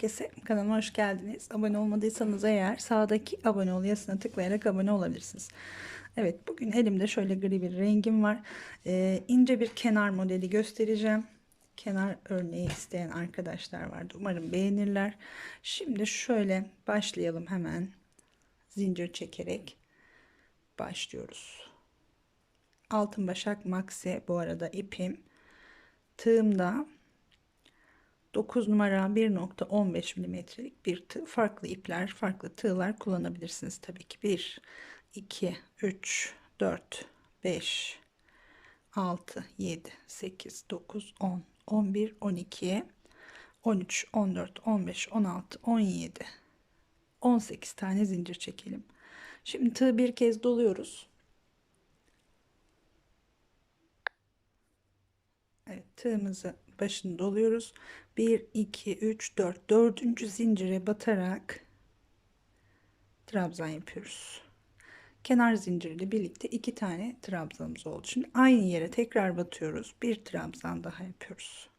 Herkese. Kanalıma hoş geldiniz. Abone olmadıysanız eğer sağdaki abone ol yazısına tıklayarak abone olabilirsiniz. Evet bugün elimde şöyle gri bir rengim var. Ee, ince bir kenar modeli göstereceğim. Kenar örneği isteyen arkadaşlar vardı. Umarım beğenirler. Şimdi şöyle başlayalım hemen. Zincir çekerek başlıyoruz. Altın başak maxi bu arada ipim. Tığımda 9 numara 1.15 milimetrelik bir tığ. Farklı ipler, farklı tığlar kullanabilirsiniz tabii ki. 1, 2, 3, 4, 5, 6, 7, 8, 9, 10, 11, 12, 13, 14, 15, 16, 17, 18 tane zincir çekelim. Şimdi tığ bir kez doluyoruz. Evet, tığımızı başını doluyoruz. 1 2 3 4 dördüncü zincire batarak trabzan yapıyoruz. Kenar zinciriyle birlikte iki tane trabzanımız oldu. Şimdi aynı yere tekrar batıyoruz. Bir trabzan daha yapıyoruz.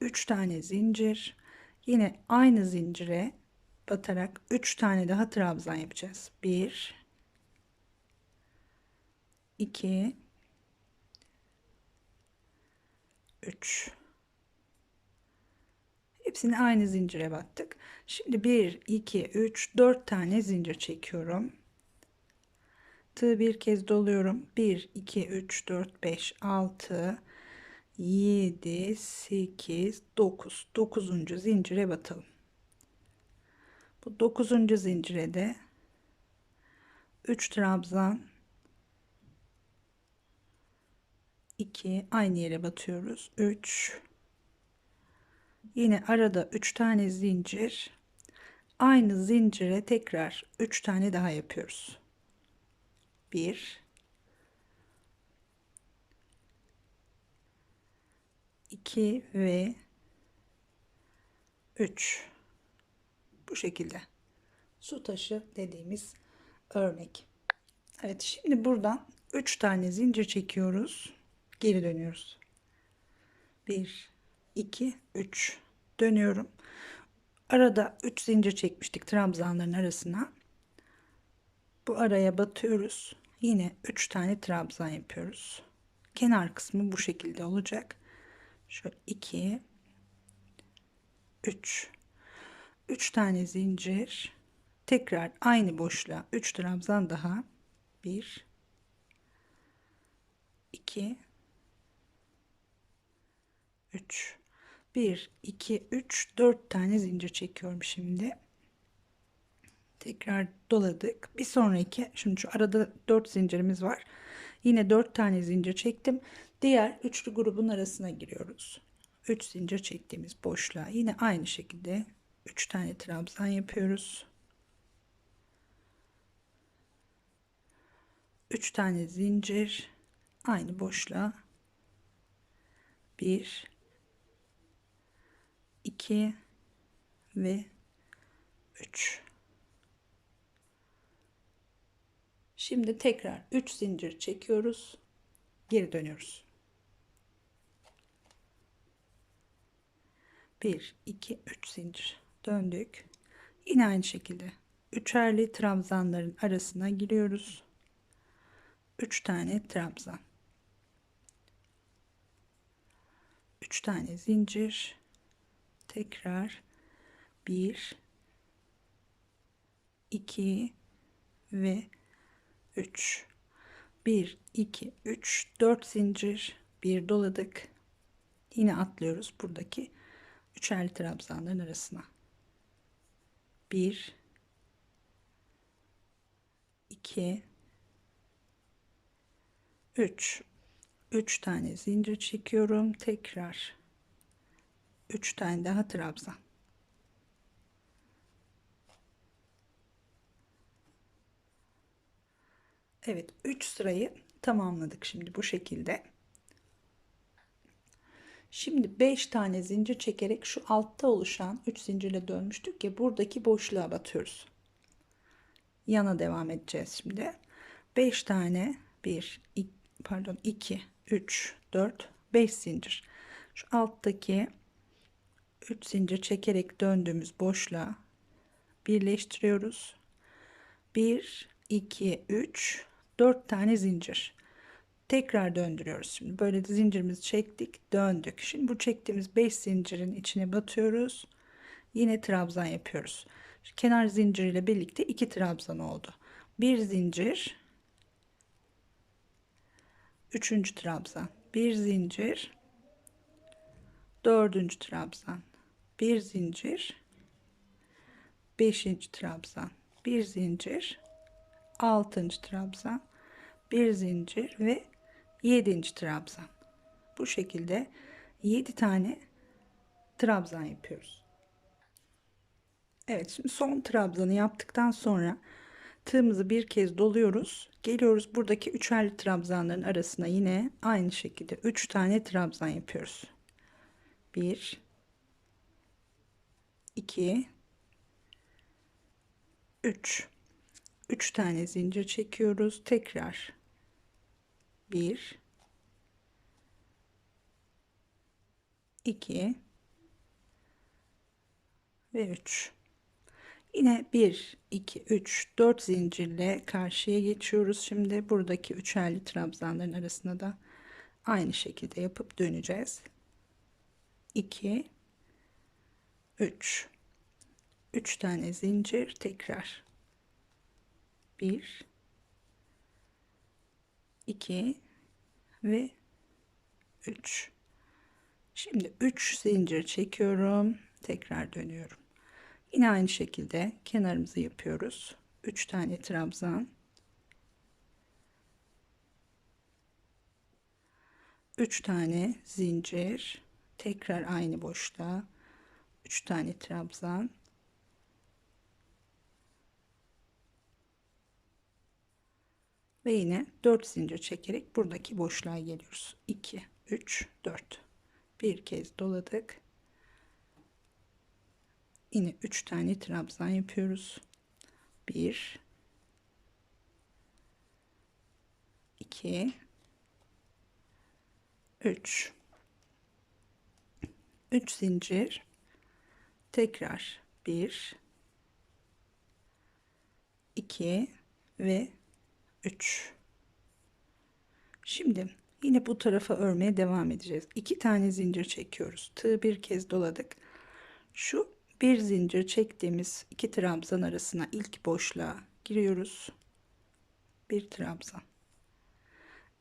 3 tane zincir. Yine aynı zincire batarak 3 tane daha trabzan yapacağız. 1 2 3 Hepsini aynı zincire battık. Şimdi 1 2 3 4 tane zincir çekiyorum. Tığ bir kez doluyorum. 1 2 3 4 5 6 7 8 9 9. zincire batalım. Bu 9. zincire de 3 trabzan 2 aynı yere batıyoruz. 3 yine arada 3 tane zincir. Aynı zincire tekrar 3 tane daha yapıyoruz. 1 2 ve 3 bu şekilde. Su taşı dediğimiz örnek. Evet şimdi buradan 3 tane zincir çekiyoruz geri dönüyoruz. 1 2 3 dönüyorum. Arada 3 zincir çekmiştik trabzanların arasına. Bu araya batıyoruz. Yine 3 tane trabzan yapıyoruz. Kenar kısmı bu şekilde olacak. Şöyle 2 3 3 tane zincir. Tekrar aynı boşluğa 3 trabzan daha. 1 2 3 1 2 3 4 tane zincir çekiyorum şimdi. Tekrar doladık. Bir sonraki şimdi şu arada 4 zincirimiz var. Yine 4 tane zincir çektim. Diğer üçlü grubun arasına giriyoruz. 3 zincir çektiğimiz boşluğa yine aynı şekilde 3 tane trabzan yapıyoruz. 3 tane zincir aynı boşluğa. 1 2 ve 3 şimdi tekrar 3 zincir çekiyoruz. Geri dönüyoruz. 1 2 3 zincir. Döndük. Yine aynı şekilde. Üçerli trabzanların arasına giriyoruz. 3 tane trabzan. 3 tane zincir tekrar 1 2 ve 3 1 2 3 4 zincir. Bir doladık. Yine atlıyoruz buradaki üçerli trabzanların arasına. 1 2 3 3 tane zincir çekiyorum. Tekrar 3 tane daha trabzan. Evet 3 sırayı tamamladık şimdi bu şekilde. Şimdi 5 tane zincir çekerek şu altta oluşan 3 zincirle dönmüştük ya buradaki boşluğa batıyoruz. Yana devam edeceğiz şimdi. 5 tane 1 2 pardon 2 3 4 5 zincir. Şu alttaki 3 zincir çekerek döndüğümüz boşluğa birleştiriyoruz. 1 2 3 4 tane zincir. Tekrar döndürüyoruz. Şimdi böyle de zincirimizi çektik, döndük. Şimdi bu çektiğimiz 5 zincirin içine batıyoruz. Yine trabzan yapıyoruz. Kenar zincir ile birlikte 2 trabzan oldu. Bir zincir, üçüncü trabzan, bir zincir, dördüncü trabzan, bir zincir, beşinci trabzan, bir zincir, altıncı trabzan, bir zincir ve yedinci trabzan. Bu şekilde yedi tane trabzan yapıyoruz. Evet şimdi son trabzanı yaptıktan sonra tığımızı bir kez doluyoruz. Geliyoruz buradaki üçerli trabzanların arasına yine aynı şekilde 3 tane trabzan yapıyoruz. 1 2 3 3 tane zincir çekiyoruz. Tekrar 1 2 ve 3 Yine 1, 2, 3, 4 zincirle karşıya geçiyoruz. Şimdi buradaki üçerli trabzanların arasına da aynı şekilde yapıp döneceğiz. 2, 3, 3 tane zincir tekrar. 1, 2 ve 3. Şimdi 3 zincir çekiyorum. Tekrar dönüyorum. Yine aynı şekilde kenarımızı yapıyoruz. 3 tane trabzan. 3 tane zincir. Tekrar aynı boşluğa 3 tane trabzan. Ve yine 4 zincir çekerek buradaki boşluğa geliyoruz. 2, 3, 4. Bir kez doladık yine 3 tane trabzan yapıyoruz. 1 2 3 3 zincir tekrar 1 2 ve 3 şimdi yine bu tarafa örmeye devam edeceğiz 2 tane zincir çekiyoruz tığ bir kez doladık şu bir zincir çektiğimiz iki trabzan arasına ilk boşluğa giriyoruz. Bir trabzan.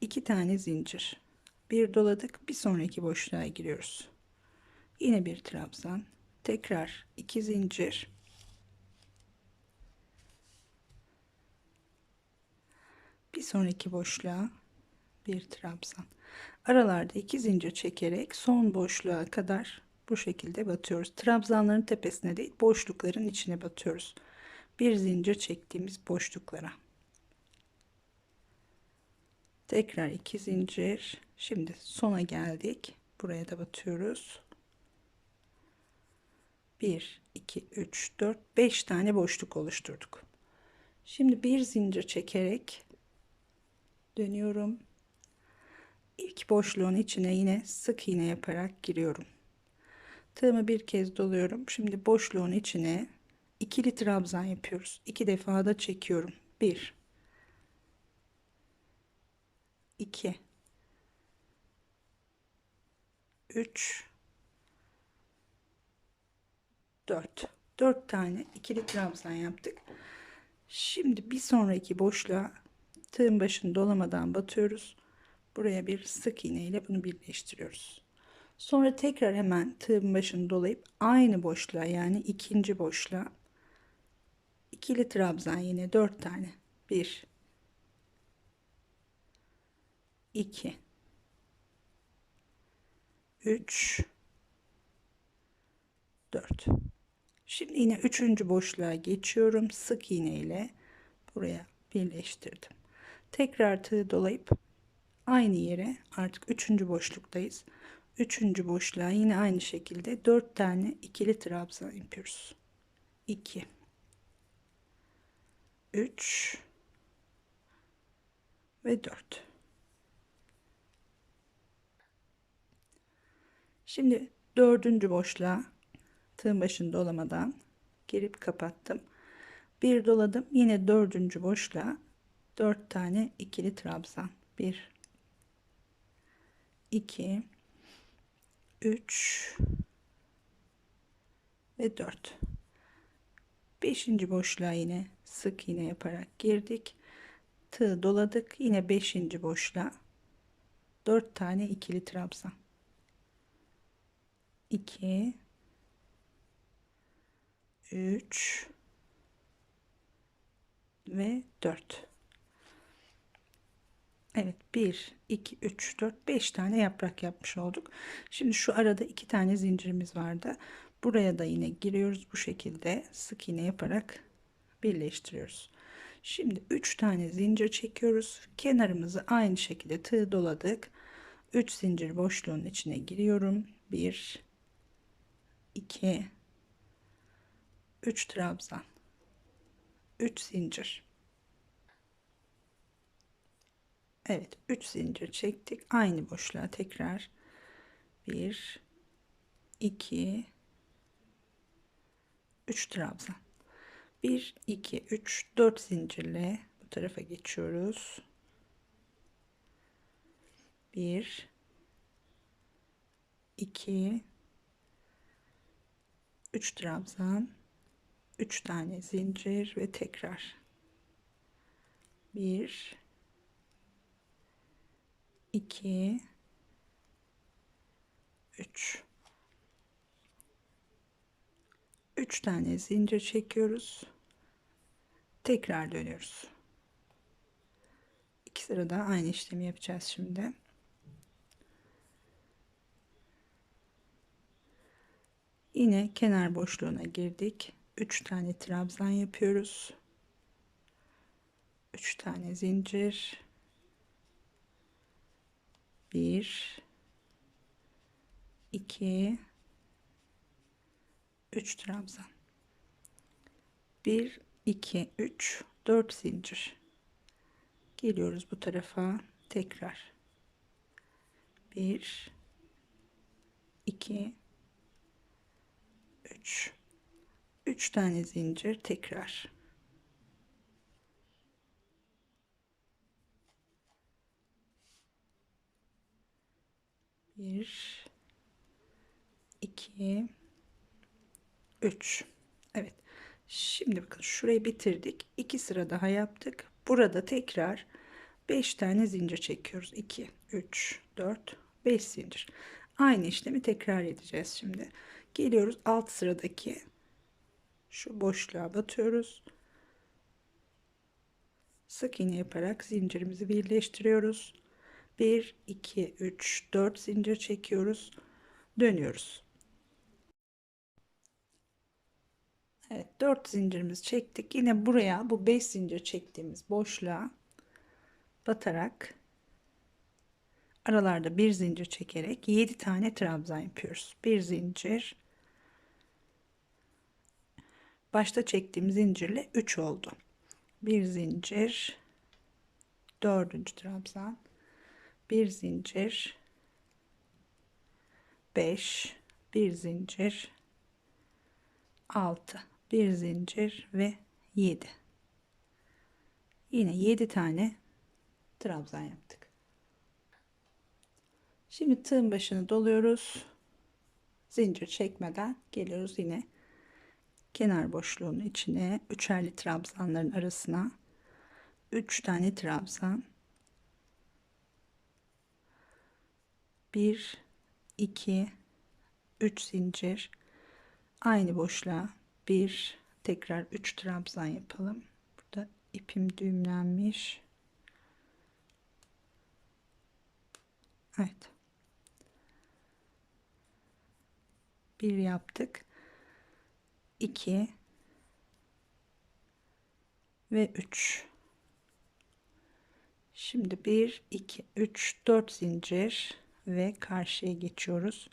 iki tane zincir. Bir doladık. Bir sonraki boşluğa giriyoruz. Yine bir trabzan. Tekrar iki zincir. Bir sonraki boşluğa bir trabzan. Aralarda iki zincir çekerek son boşluğa kadar bu şekilde batıyoruz. Trabzanların tepesine değil boşlukların içine batıyoruz. Bir zincir çektiğimiz boşluklara. Tekrar iki zincir. Şimdi sona geldik. Buraya da batıyoruz. 1 2 3 4 5 tane boşluk oluşturduk. Şimdi bir zincir çekerek dönüyorum. İlk boşluğun içine yine sık iğne yaparak giriyorum. Tığımı bir kez doluyorum. Şimdi boşluğun içine ikili trabzan yapıyoruz. İki defa da çekiyorum. Bir, iki, üç, dört. Dört tane ikili trabzan yaptık. Şimdi bir sonraki boşluğa tığın başını dolamadan batıyoruz. Buraya bir sık iğne ile bunu birleştiriyoruz. Sonra tekrar hemen tığın başını dolayıp aynı boşluğa yani ikinci boşluğa ikili trabzan yine dört tane. Bir, iki, üç, dört. Şimdi yine üçüncü boşluğa geçiyorum. Sık iğne ile buraya birleştirdim. Tekrar tığ dolayıp aynı yere artık üçüncü boşluktayız. Üçüncü boşluğa yine aynı şekilde dört tane ikili trabzan yapıyoruz. 2 3 ve 4 şimdi dördüncü boşluğa tığın başını dolamadan girip kapattım. Bir doladım. Yine dördüncü boşluğa dört tane ikili trabzan. Bir, iki, üç ve dört. Beşinci boşluğa yine sık iğne yaparak girdik. Tığ doladık. Yine beşinci boşluğa dört tane ikili trabzan. 2 3 ve 4 Evet 1 2 3 4 5 tane yaprak yapmış olduk. Şimdi şu arada iki tane zincirimiz vardı. Buraya da yine giriyoruz. Bu şekilde sık iğne yaparak birleştiriyoruz. Şimdi 3 tane zincir çekiyoruz. Kenarımızı aynı şekilde tığ doladık. 3 zincir boşluğun içine giriyorum. 1 2 3 trabzan. 3 zincir. Evet 3 zincir çektik. Aynı boşluğa tekrar. 1 2 3 trabzan. 1 2 3 4 zincirle bu tarafa geçiyoruz. 1 2 3 trabzan 3 tane zincir ve tekrar. 1 2 3 3 tane zincir çekiyoruz. Tekrar dönüyoruz. İki sırada aynı işlemi yapacağız şimdi. Yine kenar boşluğuna girdik. 3 tane trabzan yapıyoruz. 3 tane zincir. 1 2 3 trabzan. 1 2 3 4 zincir. Geliyoruz bu tarafa tekrar. 1 2 3 3 tane zincir tekrar. Bir iki üç. Evet. Şimdi bakın şurayı bitirdik. İki sıra daha yaptık. Burada tekrar 5 tane zincir çekiyoruz. 2 3 4 5 zincir. Aynı işlemi tekrar edeceğiz şimdi. Geliyoruz alt sıradaki şu boşluğa batıyoruz. Sık iğne yaparak zincirimizi birleştiriyoruz. 1 2 3 4 zincir çekiyoruz. Dönüyoruz. Evet 4 zincirimizi çektik. Yine buraya bu 5 zincir çektiğimiz boşluğa batarak aralarda bir zincir çekerek 7 tane trabzan yapıyoruz. Bir zincir başta çektiğim zincirle 3 oldu. Bir zincir dördüncü trabzan. Bir zincir 5 bir zincir 6 bir zincir ve 7 yine 7 tane trabzan yaptık. Şimdi tığın başını doluyoruz. Zincir çekmeden geliyoruz yine kenar boşluğunun içine üçerli trabzanların arasına 3 tane trabzan. 1 2 3 zincir. Aynı boşluğa bir tekrar 3 trabzan yapalım. Burada ipim düğümlenmiş. Evet. Bir yaptık 2 ve 3 şimdi 1 2 3 4 zincir ve karşıya geçiyoruz.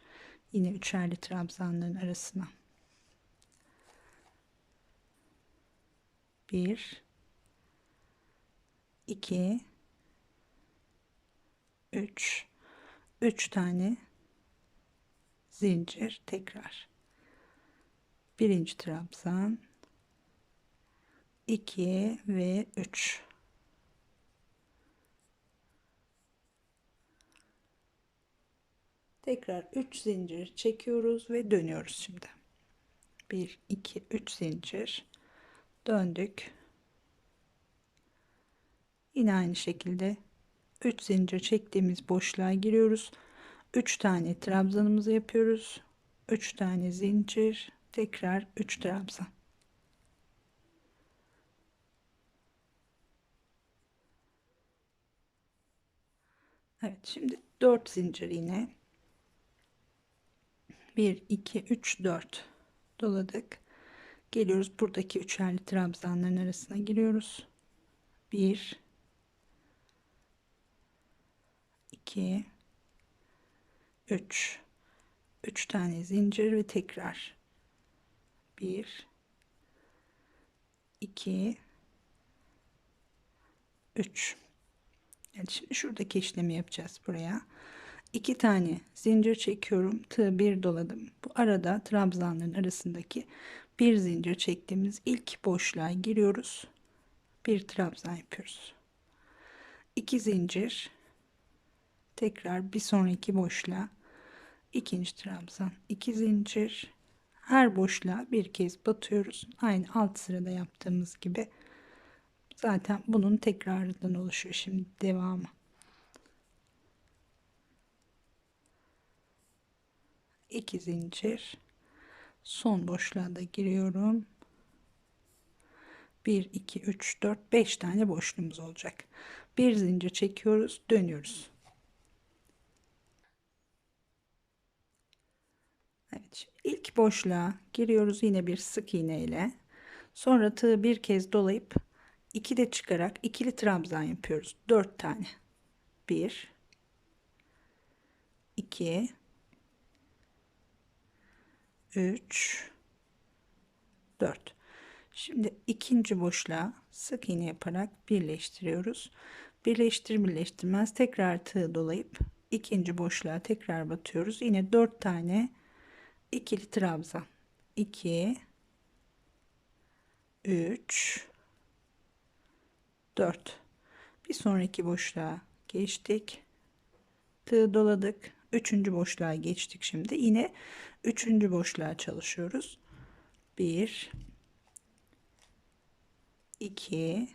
Yine üçerli trabzanların arasına. 1 2 3 3 tane zincir tekrar birinci trabzan. 2 ve 3 tekrar 3 zincir çekiyoruz ve dönüyoruz şimdi. 1 2 3 zincir. Döndük. Yine aynı şekilde 3 zincir çektiğimiz boşluğa giriyoruz. 3 tane trabzanımızı yapıyoruz. 3 tane zincir tekrar 3 trabzan Evet şimdi 4 zincir yine. 1 2 3 4 doladık. Geliyoruz buradaki üçerli trabzanların arasına giriyoruz. 1 2 3 3 tane zincir ve tekrar 1 2 3 Evet şimdi şuradaki işlemi yapacağız buraya. 2 tane zincir çekiyorum. Tığ bir doladım. Bu arada trabzanların arasındaki bir zincir çektiğimiz ilk boşluğa giriyoruz. Bir trabzan yapıyoruz. 2 zincir tekrar bir sonraki boşluğa ikinci trabzan 2 zincir her boşluğa bir kez batıyoruz. Aynı alt sırada yaptığımız gibi. Zaten bunun tekrarından oluşuyor şimdi devamı. İki zincir. Son boşluğa da giriyorum. 1 2 3 4 5 tane boşluğumuz olacak. Bir zincir çekiyoruz dönüyoruz Evet, ilk boşluğa giriyoruz yine bir sık iğne ile. Sonra tığı bir kez dolayıp iki de çıkarak ikili trabzan yapıyoruz. Dört tane. Bir, iki, üç, dört. Şimdi ikinci boşluğa sık iğne yaparak birleştiriyoruz. Birleştir birleştirmez tekrar tığ dolayıp ikinci boşluğa tekrar batıyoruz. Yine dört tane ikili trabzan 2 3 4 bir sonraki boşluğa geçtik. Tığ doladık. Üçüncü boşluğa geçtik şimdi. Yine üçüncü boşluğa çalışıyoruz. 1 2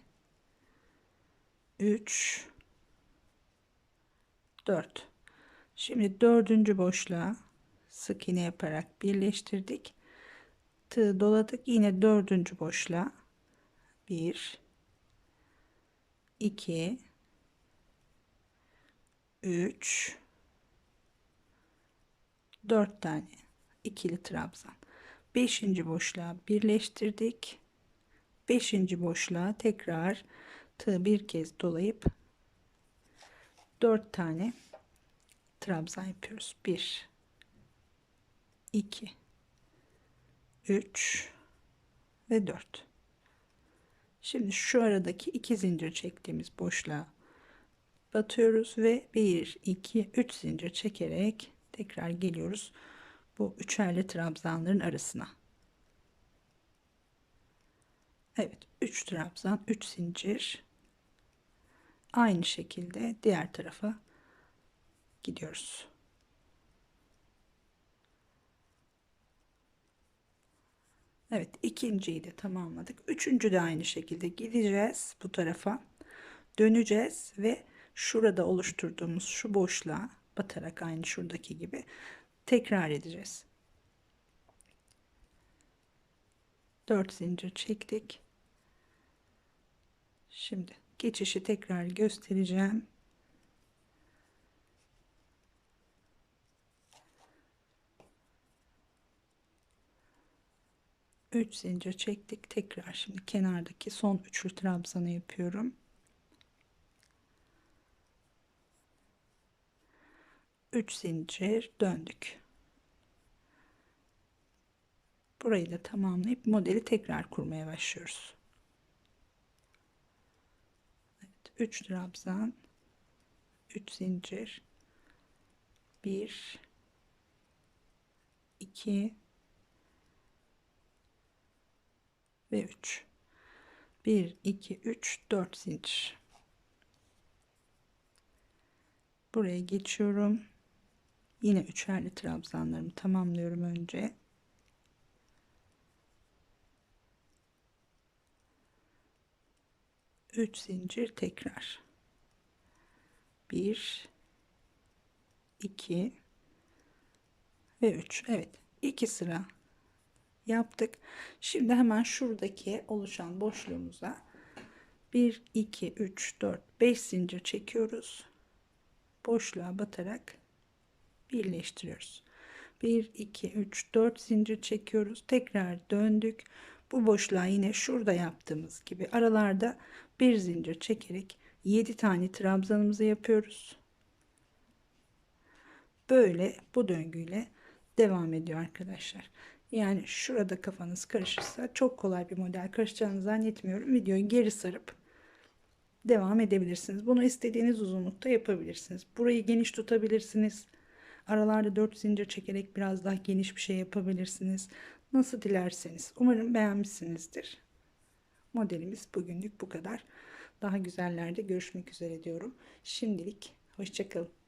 3 4 şimdi dördüncü boşluğa sık iğne yaparak birleştirdik. Tığ doladık. Yine dördüncü boşluğa 1 2 3 4 tane ikili trabzan. 5. boşluğa birleştirdik. 5. boşluğa tekrar tığ bir kez dolayıp 4 tane trabzan yapıyoruz. 1 2 3 ve 4 şimdi şu aradaki iki zincir çektiğimiz boşluğa batıyoruz ve 1 2 3 zincir çekerek tekrar geliyoruz bu üçerli trabzanların arasına. Evet 3 trabzan 3 zincir. Aynı şekilde diğer tarafa gidiyoruz Evet ikinciyi de tamamladık. Üçüncü de aynı şekilde gideceğiz bu tarafa. Döneceğiz ve şurada oluşturduğumuz şu boşluğa batarak aynı şuradaki gibi tekrar edeceğiz. 4 zincir çektik. Şimdi geçişi tekrar göstereceğim. 3 zincir çektik. Tekrar şimdi kenardaki son üçlü trabzanı yapıyorum. 3 zincir döndük. Burayı da tamamlayıp modeli tekrar kurmaya başlıyoruz. Evet, 3 trabzan 3 zincir. 1 2 ve 3 1 2 3 4 zincir. Buraya geçiyorum. Yine üçerli trabzanlarımı tamamlıyorum önce. Üç zincir tekrar. 1 2 ve 3 evet iki sıra yaptık. Şimdi hemen şuradaki oluşan boşluğumuza 1 2 3 4 5 zincir çekiyoruz. Boşluğa batarak birleştiriyoruz. 1 2 3 4 zincir çekiyoruz. Tekrar döndük. Bu boşluğa yine şurada yaptığımız gibi aralarda bir zincir çekerek 7 tane trabzanımızı yapıyoruz. Böyle bu döngüyle devam ediyor arkadaşlar. Yani şurada kafanız karışırsa çok kolay bir model karışacağını zannetmiyorum. Videoyu geri sarıp devam edebilirsiniz. Bunu istediğiniz uzunlukta yapabilirsiniz. Burayı geniş tutabilirsiniz. Aralarda 4 zincir çekerek biraz daha geniş bir şey yapabilirsiniz. Nasıl dilerseniz. Umarım beğenmişsinizdir. Modelimiz bugünlük bu kadar. Daha güzellerde görüşmek üzere diyorum. Şimdilik hoşçakalın.